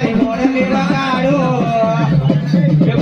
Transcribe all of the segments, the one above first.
મારી મોરલી કાઢો એ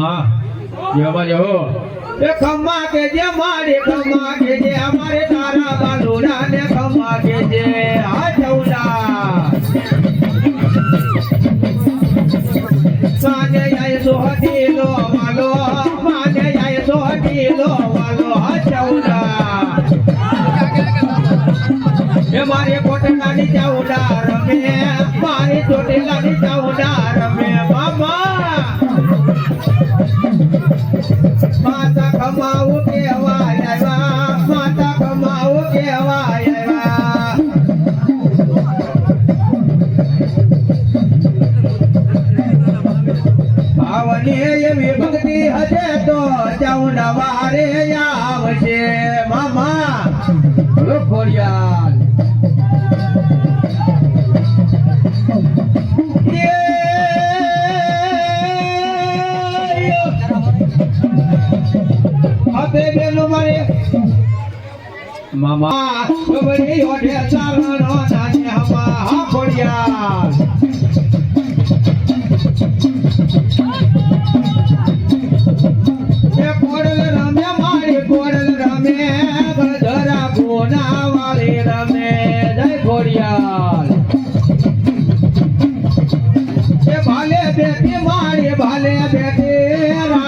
મામા જેવા જેવો એ ખમ્મા કે જે મારે ખમ્મા કે જે અમારે તારા બાલુડા ને ખમ્મા કે જે આ ચૌડા સાંજે જાય સોહટી લો વાલો સાંજે સો હતી લો વાલો આ જવડા એ મારે કોટલાની ચાઉડા રમે, મારી ચોટીલાની ચાઉડા રમે. મામા ખોડિયાલ આપે બેનો મારે મામા બબડી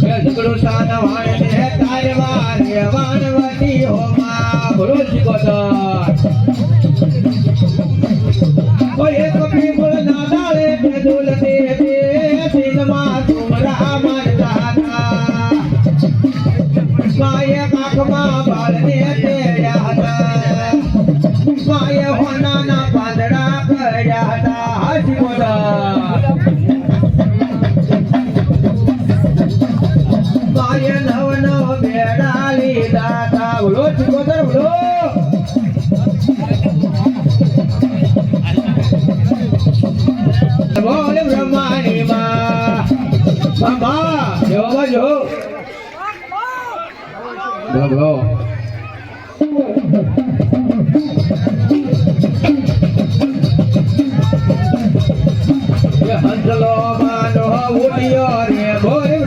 ઝઘડો સાન વાણને તારવા રે વાનવટી હોમા બોલો શિકોતર ઓય એક પીપળ ના ડાળે તે દુલતે તે દિલમાં તુમરા મરતા હતા માએ કાખમાં બાળને તેડ્યા બ્રહ્માણી હંસલો માનો ઉડિયો રે બોલ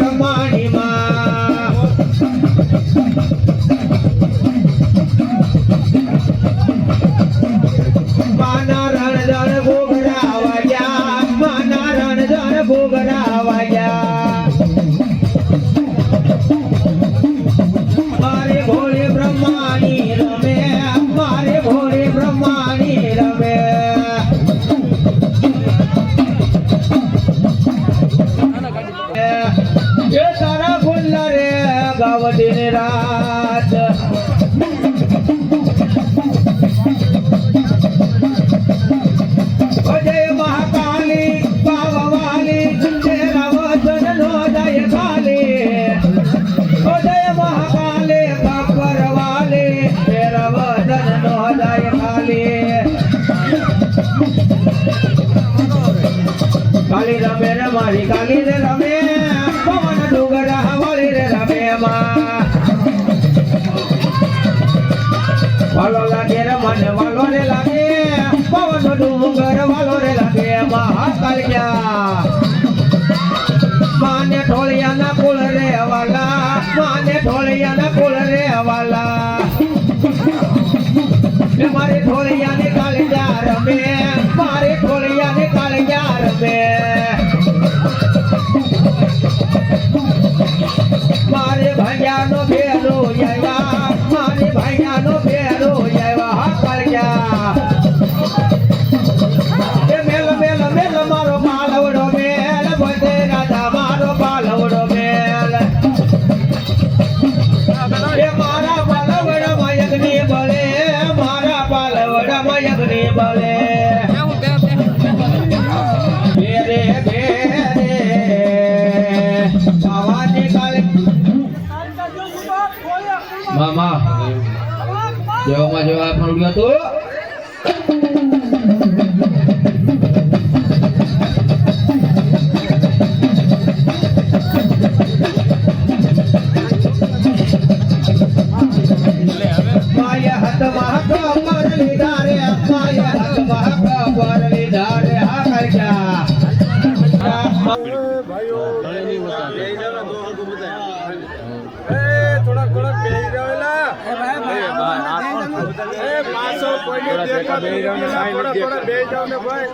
રમે રે મારી કાલી રે રમે. પવન ડુગરા હવાલી રે રમે વાલો લાગે રે મને વાલો રે લાગે. પવન ડુંગર, વાલો રે લાગે માં કાલિયા માને ઢોળિયા ના કુળ રે વાલા માને ઢોળિયા ના કુળ રે વાલા એ મારે ઢોળિયા ને કાલિયા રમે. મામા જેવામાં જેવા પણ ઉડ્યો તો. માયા હાથમાં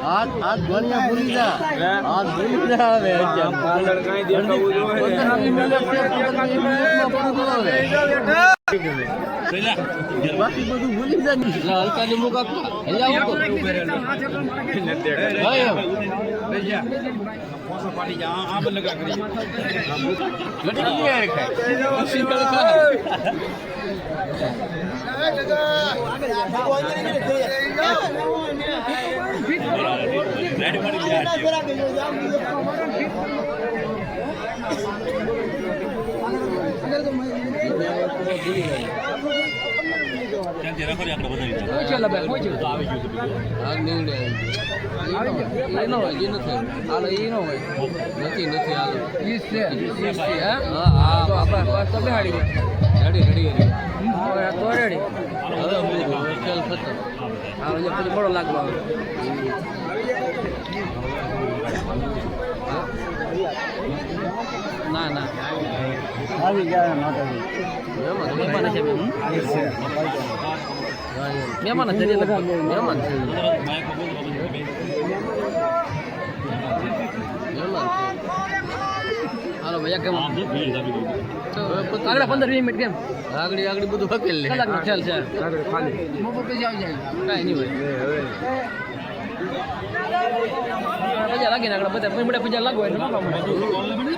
હાથ હાથ ધોનિયા ભૂલી જા હાથ ભૂલી જા હવે આગળ કાંઈ દેખાવું જોઈએ. બાકી બધું ભૂલી જા હલકા ની મુકા હલાવ તો હા એમ. લટકી ગયા રે ખાય. આ નીવડે આવી ગયો. એ ન હોય, એ નથી. હાલો, એ ન હોય. નથી, નથી, હાલો. હા, હા, બાપા. Ready, ready, ready. હવે મૂકો. ચાલ, ખતમ. ના ના. આવી ગયા મહેમાન છે મહેમાન મહેમાન છે. ભૈયા કેમ આગળ પંદર વીસ મિનિટ કેમ આગળ આગળ બધું હકેલ લે. કલાક નો ખ્યાલ છે. આગળ ખાલી. કાંઈ નહીં હોય. પૈસા લાગીને આગળ બધા બધા પૈસા લાગુ હોય જાગરાડી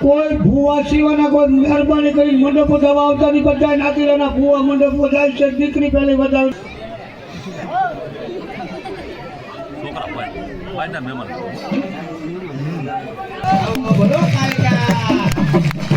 કોઈ ભૂવા સિવાયના કોઈ મહેરબાની કરી મંડપો દવા આવતા નહીં બધા નાતીરાના ભૂવા મંડપો જાય છે, દીકરી પહેલી બધા બોલો કાલિકા આ